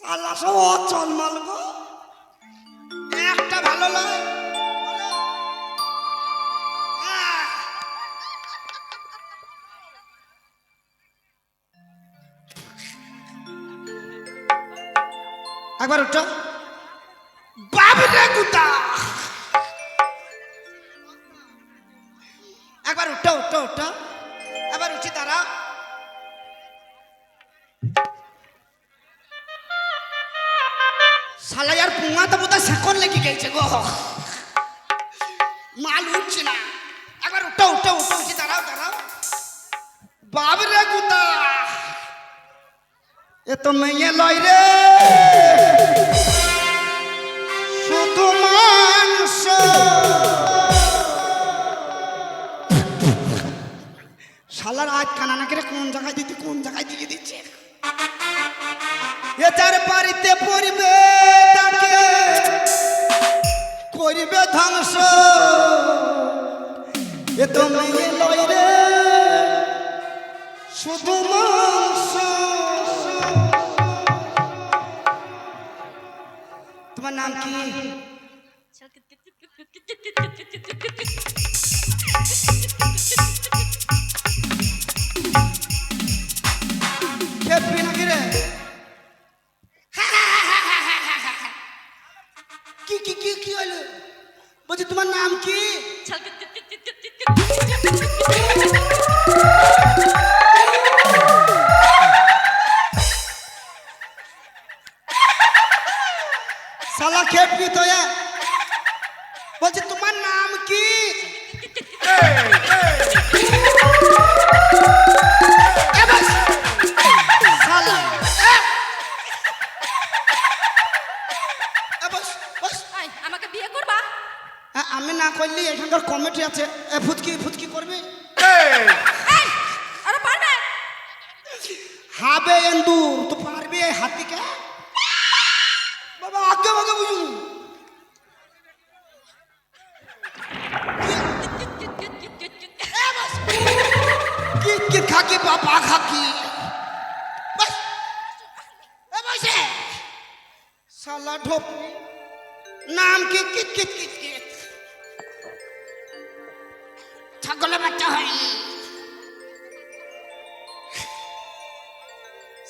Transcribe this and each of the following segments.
সালা সব অচল গো। একটা ভালো নয় একবার উঠো। यार পুঙ্গা তো বোধহয় সেকন লেগে গেছে গো। মাল উঠছে না। একবার উঠো উঠো উঠো, উঠি দাঁড়াও দাঁড়াও। বাবরে গুতা। এ তো মেয়ে লয় রে। শুধু মাংস শালার আজ কানা নাকি রে কোন জায়গায় দিতে, কোন জায়গায় দিয়ে দিচ্ছে? এ তার বাড়িতে তাকে করবে ধ্বংস। এ তুমি লয় রে। শুধু মাংস তোমার নাম কি? কমিটি আছে এ ফুচকি ফুচকি করবে? এই, আরে পারবে হাবে এন্দু তো পারবি এই হাতিকে বাবা আগে আগে বুঝু। কি কি খাকি বাবা খাকি? ঢোপ নাম কি কিত কিত কিত কিত বাচ্চা হয়নি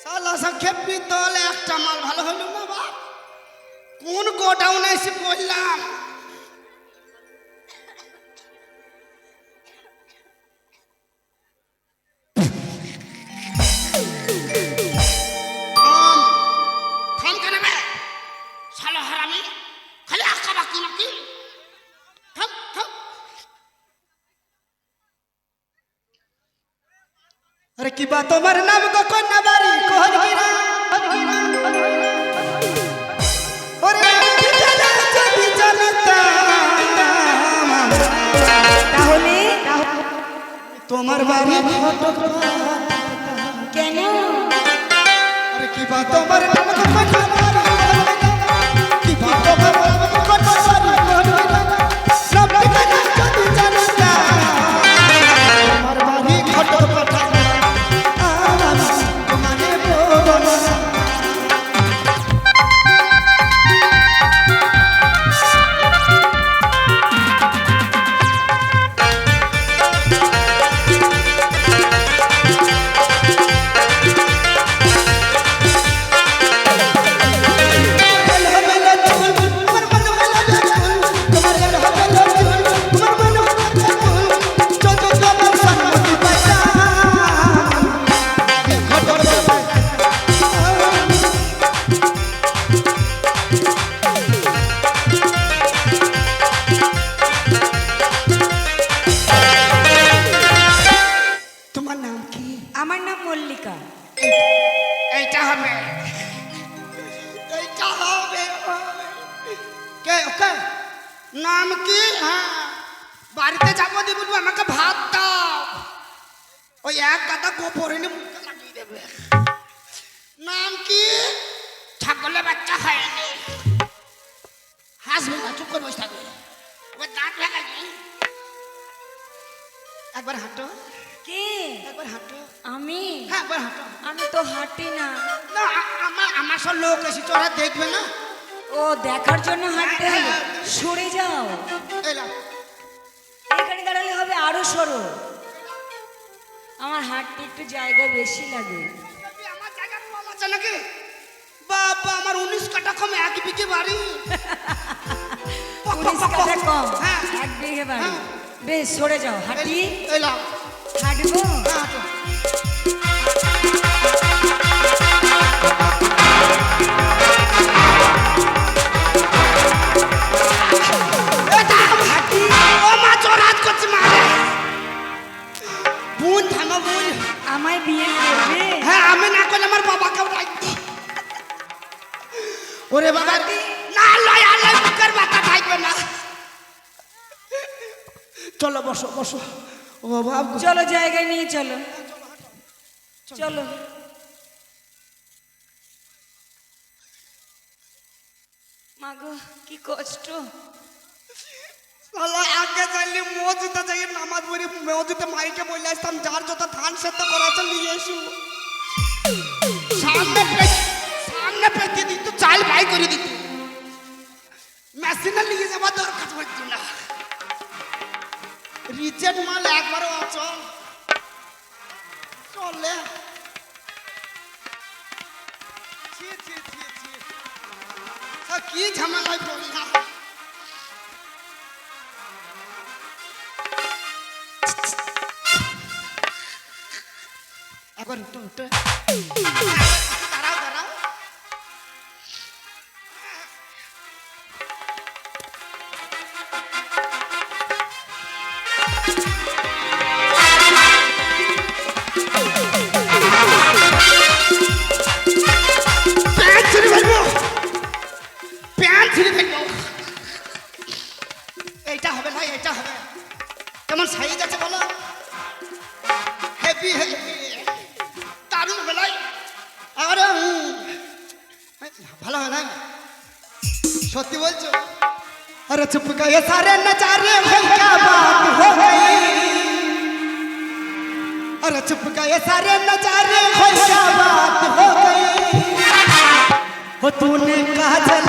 সালা সাক্ষেপি দল একটা মাল ভালো হলো না কোন গোডাউনে এসে পড়লাম? তোমার নাম কখন না বাড়ি? কোহর গিরা? তাহলে তোমার বাড়ি কেন? কি বা তোমার নাম কি? আমার নাম মল্লিকা। এইটা হবে। এইটা হবে। কে ওকে? নাম কি? হ্যাঁ। বাড়িতে যাব দিয়ে বলব আমাকে ভাত দাও। ওই এক গাদা গোবর এনে মুখে লাগিয়ে দেবে। নাম কি? ছাগলে বাচ্চা হয়নি। হাসবে না চুপ করে বসে থাকবে। ওর দাঁত ভেঙেছি একবার হাঁটো। কে? একবার হাঁটো। আমি? হ্যাঁ একবার হাঁটো। আমি তো হাঁটি না। না আমার আমার সব লোক এসে তোরা দেখবে না? ও দেখার জন্য হাঁটতে হবে। সরে যাও। এখানে দাঁড়ালে হবে আরও সরো। আমার হাঁটতে একটু জায়গা বেশি লাগে। আমার জায়গা কম আছে নাকি? বাবা আমার উনিশ কাটা কম এক বিঘে বাড়ি। উনিশ। কম হ্যাঁ। এক বিঘে বাড়ি। হ্যাঁ। বেশ সরে যাও। হাঁটি। হাঁটবো? বাবা চলো জায়গায় নিয়ে চলো। চলো। মাগো কি কষ্ট। আগে চাইলে মজুতে যাই নামাজ পড়ি মজুতে মাইকে বলে আসতাম, যার যত ধান সেদ্ধ করা আছে নিয়ে এসু। সামনে সামনে পেতে দিত, চাল ভাই করে দিত। মেশিনে নিয়ে যাবার দরকার পড়তো না। রিচেট মাল একবারও ঝামেলায় পড়ি না একবার चुप गए सारे नजारे खुशा बात हो गई हो तूने काजल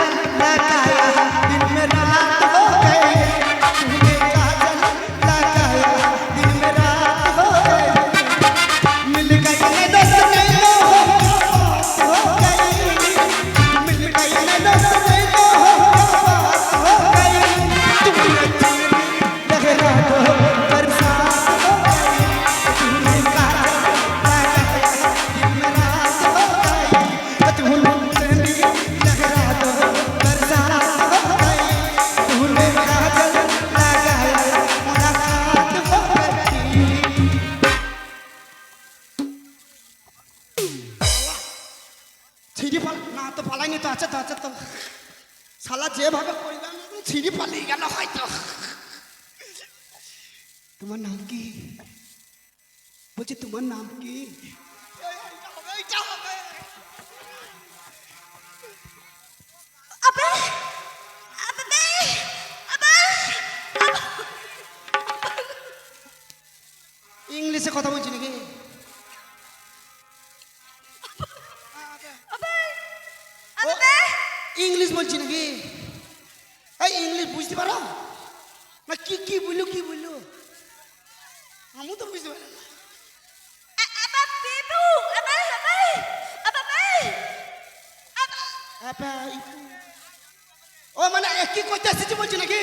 তোমার নাম কি? বলছি তোমার নাম কি? ইংলিশে কথা বলছি নাকি? ইংলিশ বলছি নাকি? এই ইংলিশ বুঝতে পারো? না কি কি বলল কি বলল? আমি তো বুঝতে পারি না ও মানে কি করতে এসেছি বলছি নাকি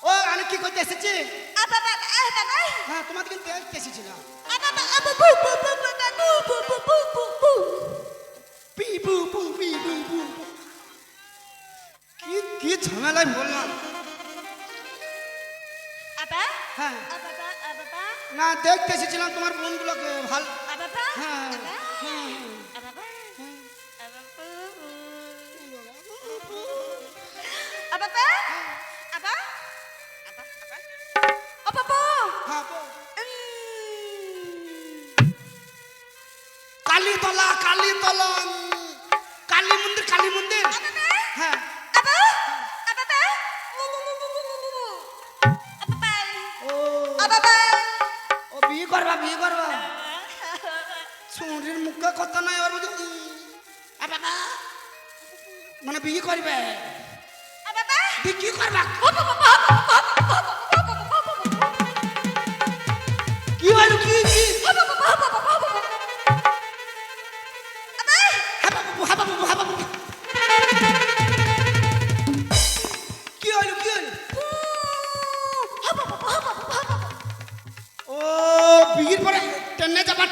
ও আমি কি করতে এসেছি হ্যাঁ তোমার কিন্তু এসেছি না কি ঝামেলায় বললাম হ্যাঁ না দেখতে এসেছিলাম তোমার বোনগুলোকে ভালো হ্যাঁ, হ্যাঁ, হ্যাঁ।, হ্যাঁ কালীতলা কালীতলা ও বিয়ে করবা বিয়ে করবা। শুনির মুখ কথা নয় ওর বুঝি বাবা। মানে বিয়ে করবে? বিয়ে করবা? ও বিয়ের পরে ট্রেনে যাবা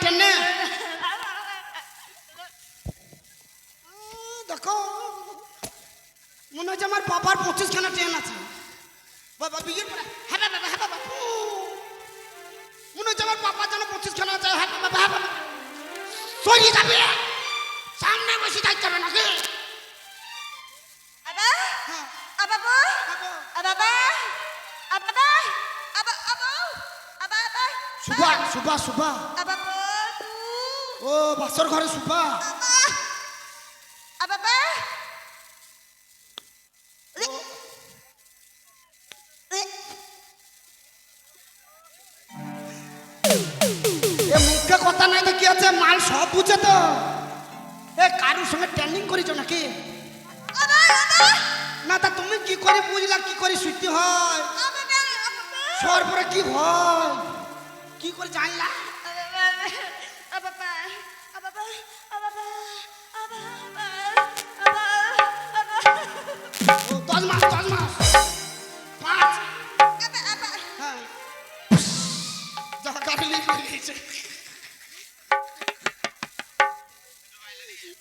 উম, দেখো মনে হচ্ছে আমার বাবার পঁচিশ খানা ট্রেন আছে। বাবা বিয়ের পরে হ্যাঁ বাবা হ্যাঁ বাবা মনে হচ্ছে আমার বাবার জন্য পঁচিশ খানা আছে হ্যাঁ বাবা হ্যাঁ বাবা। সরিয়ে যাবে। সামনে বসে থাকতে হবে নাকি? হ্যাঁ। বাবা। সুভা সুভা সুভা ও বাসর ঘরে এ মুখে কথা নাই তো কি আছে? মাল সব বুঝে তো। এ কারুর সঙ্গে ট্রেনিং করেছ নাকি? না তা তুমি কি করে বুঝলা কি করে সুইটি হয়? সর পরে কি হয়? কি করে জানলা? হ্যাঁ।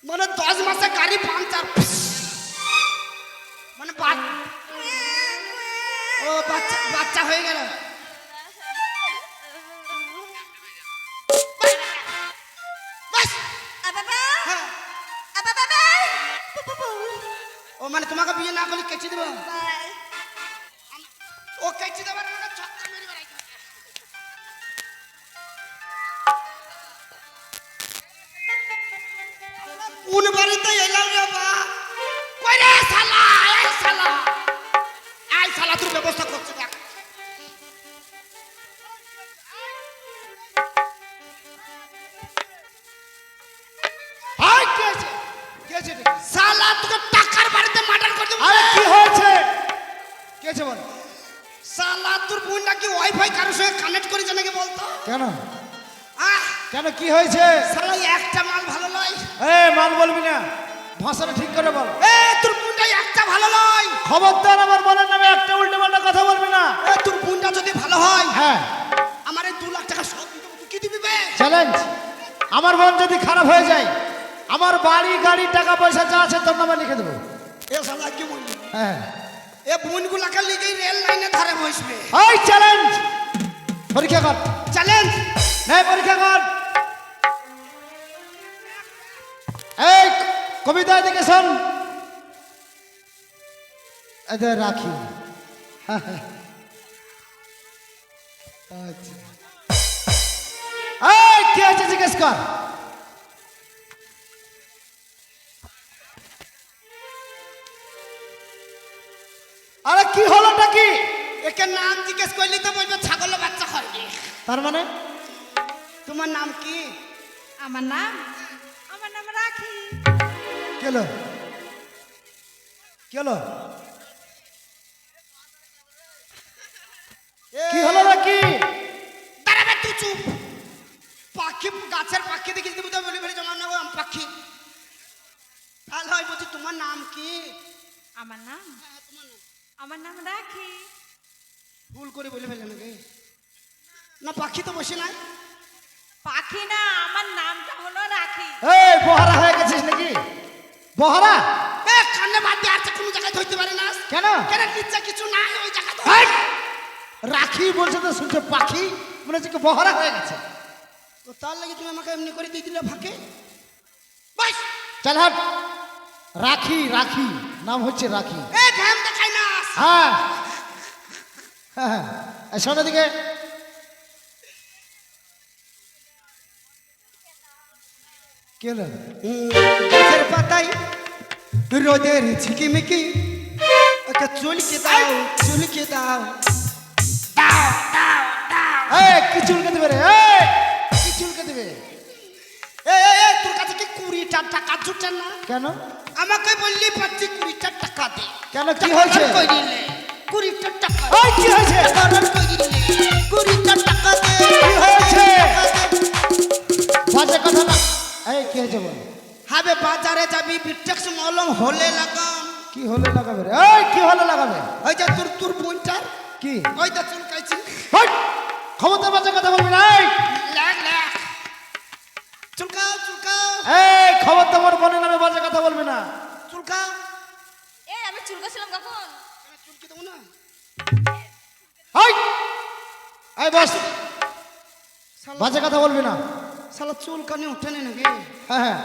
মানে দশ মাসে গাড়ি পাঞ্চার মানে ও, বাচ্চা বাচ্চা হয়ে গেল। তোমাকে বিয়ে খবরদার আমার মনের নামে একটা উল্টো পাল্টা কথা বলবি না। তোর বোনটা যদি ভালো হয় হ্যাঁ। আমার এই দু লাখ টাকা সব কি দিবি চ্যালেঞ্জ আমার মন যদি খারাপ হয়ে যায় আমার বাড়ি গাড়ি টাকা পয়সা যা আছে তোর নামে লিখে দেবো। এ শালা কি বললি? হ্যাঁ। এ বোনগুলাকে লিগেই রেল লাইনে ধারে বসবে। ওই চ্যালেঞ্জ পরীক্ষা কর। চ্যালেঞ্জ নে পরীক্ষা কর। এই কবিতা এদিকে শোন। এদের রাখি আচ্ছা এই কি আছে জিজ্ঞেস কর আরে কি হলোটা কি একে নাম জিজ্ঞেস করলি তো বলবে ছাগলের বাচ্চা হয় তার মানে তোমার নাম কি আমার নাম আমার নাম রাখি কেলো কেলো কি হলো নাকি? দাঁড়াবে তুই চুপ। পাখি গাছের পাখি দেখি তুমি তো বলি বলি জমা নেব পাখি। তাহলে হয় বলছি তোমার নাম কি? আমার নাম? হ্যাঁ, তোমার নাম। আমার নাম রাখি। ভুল করে বলে ফেলে নাকি? না পাখি তো বসে নাই। পাখি না আমার নামটা হলো রাখি। এই বহারা হয়ে গেছিস নাকি? বহারা! এ কানে বাদ দিয়ে আর কোনো জায়গায় ধরতে পারে না। কেন? কেন নিচে কিছু নাই ওই জায়গায়! রাখি বলছে তো শুনছে পাখি মনে হচ্ছে বহারা হয়ে গেছে। তো তার লাগে তুমি আমাকে এমনি করে দিয়ে দিলে ফাঁকে? বাস চল হাট। রাখি রাখি নাম হচ্ছে রাখি। এ দেখাই না। হ্যাঁ। হ্যাঁ হ্যাঁ। শোন দিকে? গাছের পাতায় রোদের ঝিকিমিকি। চুলকে দাও চুলকে দাও। এই কি চুলকে দেবে রে? এই কি চুলকে দেবে? এ এ এ তোর কাছে কি কুড়িটা টাকা জুটে না? কেন? আমাকে বললি পাচ্ছি কুড়িটা টাকা দে। কেন? কি হয়েছে? কুড়িটা টাকা এই, কি হয়েছে? কুড়িটা টাকা দে। কি হয়েছে? বাজে কথা না। এই কি হয়েছে বল? হবে বাজারে যাবি বিটেক্স মলম হলে লাগাম। কি হলে লাগাবে রে? এই কি হলে লাগাবে? ওই যে তোর তোর বোনটার? কি? ওই যে চুলকাইছি। হট! ক্ষমতা বাজে কথা বলবি না এই! লেখ লেখ। চুলকাও চুলকাও। এই খবর তোমার নামে বাজে কথা বলবি না। চুলকাও। এ আমি চুলকাছিলাম কখন? চুলকি দেবো না। এই! এই বস। বাজে কথা বলবি না। শালা চুল কানে ওঠেনি নাকি? হ্যাঁ হ্যাঁ।